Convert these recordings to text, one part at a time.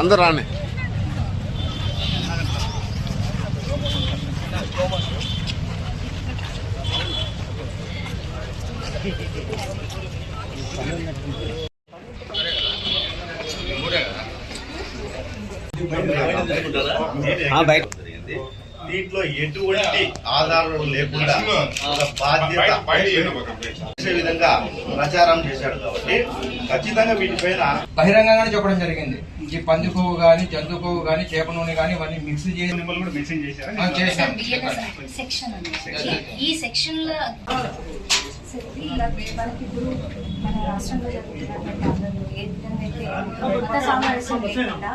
అందరు రాని బయట. దీంట్లో ఎటువంటి ఆధారం లేకుండా ఒక బాధ్యత చేసే విధంగా ప్రచారం చేశాడు కాబట్టి ఖచ్చితంగా వీటిపైన బహిరంగంగానే చెప్పడం జరిగింది. ఈ పంది కొవ్వు కానీ జంతు కొవ్వు కానీ చేప నూనె కానీ ఇవన్నీ మిక్స్ చేసి కూడా మెన్షన్ చేశారా? ఈ సెక్షన్లో మనకి ఇప్పుడు మన రాష్ట్రంలో జరుగుతున్నటువంటి ఆందోళన ఏ విధంగా అయితే మత సామరస్యం లేకుండా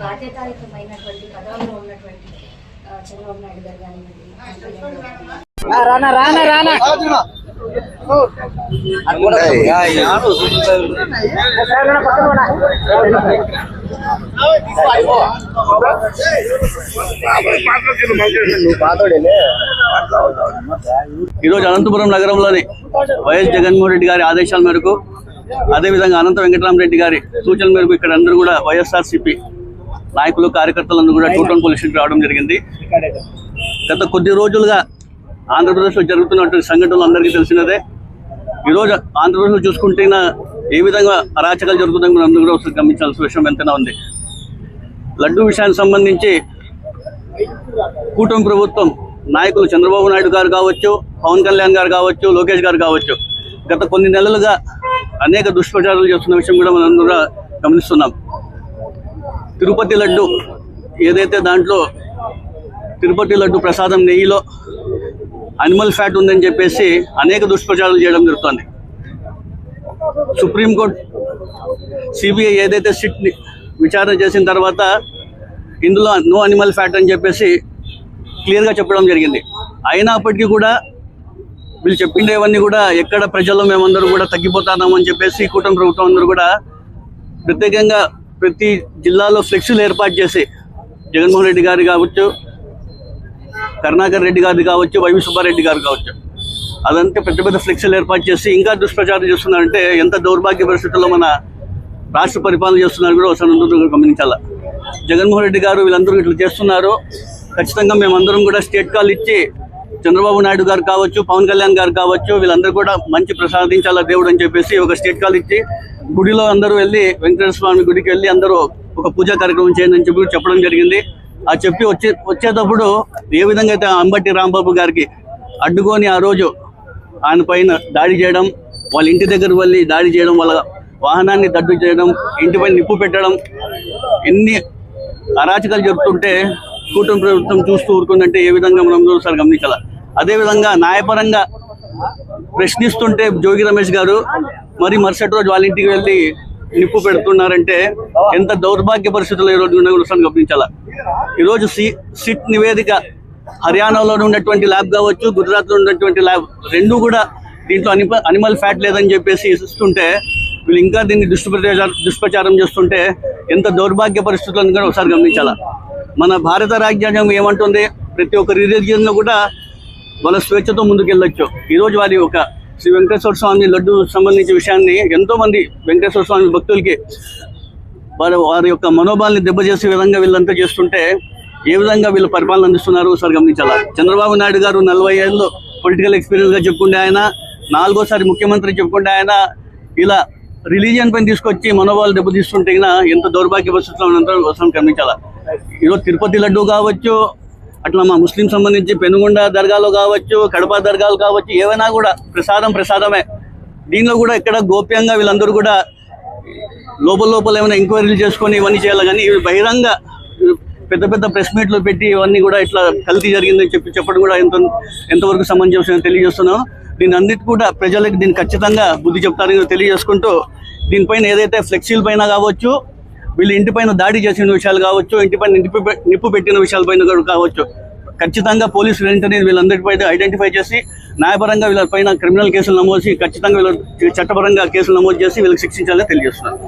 బాధ్యతాయుతమైనటువంటి పదవుల్లో ఉన్నటువంటి ఆ, చంద్రబాబు నాయుడు గారు కానివ్వండి ఈరోజు అనంతపురం నగరంలోని వైఎస్ జగన్మోహన్ రెడ్డి గారి ఆదేశాల మేరకు అదేవిధంగా అనంత వెంకటరామరెడ్డి గారి సూచనల మేరకు ఇక్కడ అందరూ కూడా వైఎస్ఆర్సీపీ నాయకులు కార్యకర్తలందరూ కూడా టూ టౌన్ పోలీస్ స్టేషన్ రావడం జరిగింది. గత కొద్ది రోజులుగా ఆంధ్రప్రదేశ్లో జరుగుతున్నటువంటి సంఘటనలు అందరికీ తెలిసినదే. ఈరోజు ఆంధ్రప్రదేశ్లో చూసుకుంటే ఏ విధంగా అరాచకాలు జరుగుతుందని మనం అందరూ కూడా ఒకసారి గమనించాల్సిన విషయం ఎంతైనా ఉంది. లడ్డు విషయానికి సంబంధించి కూటమి ప్రభుత్వం నాయకులు చంద్రబాబు నాయుడు గారు కావచ్చు పవన్ కళ్యాణ్ గారు కావచ్చు లోకేష్ గారు కావచ్చు గత కొన్ని నెలలుగా అనేక దుష్ప్రచారాలు చేస్తున్న విషయం కూడా మనం కూడా గమనిస్తున్నాం. తిరుపతి లడ్డు ఏదైతే దాంట్లో తిరుపతి లడ్డు ప్రసాదం నెయ్యిలో అనిమల్ ఫ్యాట్ ఉందని చెప్పేసి అనేక దుష్ప్రచారాలు చేయడం జరుగుతుంది. సుప్రీంకోర్టు సిబిఐ ఏదైతే సిట్ని విచారణ చేసిన తర్వాత ఇందులో నో అనిమల్ ఫ్యాట్ అని చెప్పేసి క్లియర్గా చెప్పడం జరిగింది. అయినప్పటికీ కూడా వీళ్ళు చెప్పిండేవన్నీ కూడా ఎక్కడ ప్రజల్లో మేమందరూ కూడా తగ్గిపోతున్నామని చెప్పేసి కూటమి ప్రభుత్వం అందరూ కూడా ప్రత్యేకంగా ప్రతి జిల్లాలో ఫ్లెక్సీలు ఏర్పాటు చేసి జగన్మోహన్ రెడ్డి గారు కావచ్చు కరుణాకర్ రెడ్డి గారు కావచ్చు వైవి సుబ్బారెడ్డి గారు కావచ్చు. అదంతా పెద్ద పెద్ద ఫ్లెక్సీలు ఏర్పాటు చేసి ఇంకా దుష్ప్రచారం చేస్తున్నారంటే ఎంత దౌర్భాగ్య పరిస్థితుల్లో మన రాష్ట్ర పరిపాలన చేస్తున్నారు కూడా ఒకసారి అందరూ గమనించాల. జగన్మోహన్ రెడ్డి గారు వీళ్ళందరూ ఇట్లా చేస్తున్నారు. ఖచ్చితంగా మేమందరం కూడా స్టేట్ కాల్ ఇచ్చి చంద్రబాబు నాయుడు గారు కావచ్చు పవన్ కళ్యాణ్ గారు కావచ్చు వీళ్ళందరూ కూడా మంచి ప్రసాదించాలా దేవుడు అని చెప్పేసి ఒక స్టేట్ కాల్ ఇచ్చి గుడిలో అందరూ వెళ్ళి వెంకటేశ్వర స్వామి గుడికి వెళ్ళి అందరూ ఒక పూజా కార్యక్రమం చేయండి అని చెప్పి చెప్పడం జరిగింది. ఆ చెప్పి వచ్చే వచ్చేటప్పుడు ఏ విధంగా అయితే అంబటి రాంబాబు గారికి అడ్డుకొని ఆ రోజు ఆయన పైన దాడి చేయడం వాళ్ళ ఇంటి దగ్గర వెళ్ళి దాడి చేయడం వాళ్ళ వాహనాన్ని దడ్డు చేయడం ఇంటిపైన నిప్పు పెట్టడం ఎన్ని అరాచకాలు చెప్తుంటే కూటమి ప్రభుత్వం చూస్తూ ఊరుకుందంటే ఏ విధంగా మనం ఒకసారి గమనించాల? అదేవిధంగా న్యాయపరంగా ప్రశ్నిస్తుంటే జోగి రమేష్ గారు మరి మరుసటి రోజు వాళ్ళ ఇంటికి వెళ్ళి నిప్పు పెడుతున్నారంటే ఎంత దౌర్భాగ్య పరిస్థితుల్లో ఈరోజు ఉన్న ఒకసారి గమనించాల? ఈరోజు సి సిట్ నివేదిక హర్యానాలో ఉన్నటువంటి ల్యాబ్ కావచ్చు గుజరాత్లో ఉన్నటువంటి ల్యాబ్ రెండు కూడా దీంట్లో అని అనిమల్ ఫ్యాట్ లేదని చెప్పేసి ఇస్తుంటే వీళ్ళు ఇంకా దీన్ని దుష్ప్రచారం దుష్ప్రచారం చేస్తుంటే ఎంత దౌర్భాగ్య పరిస్థితులను కూడా ఒకసారి గమనించాలా? మన భారత రాజ్యాంగం ఏమంటుంది? ప్రతి ఒక్క రిలీజియన్లో కూడా వాళ్ళ స్వేచ్ఛతో ముందుకెళ్ళొచ్చు. ఈరోజు వారి ఒక శ్రీ వెంకటేశ్వర స్వామి లడ్డు సంబంధించిన విషయాన్ని ఎంతో మంది వెంకటేశ్వర స్వామి భక్తులకి వారి వారి యొక్క మనోభావాన్ని దెబ్బచేసే విధంగా వీళ్ళంతా చేస్తుంటే ఏ విధంగా వీళ్ళు పరిపాలన అందిస్తున్నారు సార్ గమనించాలా? చంద్రబాబు నాయుడు గారు నలభై ఏళ్ళు పొలిటికల్ ఎక్స్పీరియన్స్గా చెప్పుకుంటే ఆయన నాలుగోసారి ముఖ్యమంత్రి చెప్పుకుంటే ఆయన ఇలా రిలీజియన్ పైన తీసుకొచ్చి మనోభావాలు దెబ్బతీస్తుంటే గిన ఎంత దౌర్భాగ్య పరిస్థితుల్లో ఉన్నంత అవసరం గమనించాలా? ఈరోజు తిరుపతి లడ్డు కావచ్చు అట్లా మా ముస్లిం సంబంధించి పెనుగొండ దర్గాలో కావచ్చు కడప దర్గాలు కావచ్చు ఏవైనా కూడా ప్రసాదం ప్రసాదమే. దీనిలో కూడా ఇక్కడ గోప్యంగా వీళ్ళందరూ కూడా లోపల లోపల ఏమైనా ఎంక్వైరీలు చేసుకొని ఇవన్నీ చేయాలి. కానీ ఇవి బహిరంగ పెద్ద పెద్ద ప్రెస్ మీట్లు పెట్టి ఇవన్నీ కూడా ఇట్లా కల్తీ జరిగిందని చెప్పి చెప్పడం కూడా ఎంత ఎంతవరకు సమంజసం తెలియజేస్తున్నాం దీని అన్నిటి కూడా ప్రజలకు దీన్ని ఖచ్చితంగా బుద్ధి చెప్తారని తెలియజేసుకుంటూ దీనిపైన ఏదైతే ఫ్లెక్సీల పైన కావచ్చు వీళ్ళు ఇంటిపైన దాడి చేసిన విషయాలు కావచ్చు ఇంటిపైన నిప్పు నిప్పు పెట్టిన విషయాలపైన కూడా కావచ్చు. ఖచ్చితంగా పోలీసులు వెంటనే వీళ్ళందరిపై ఐడెంటిఫై చేసి న్యాయపరంగా వీళ్ళపైన క్రిమినల్ కేసులు నమోదు చేసి ఖచ్చితంగా వీళ్ళ చట్టపరంగా కేసులు నమోదు చేసి వీళ్ళకి శిక్షించాలని తెలియజేస్తున్నారు.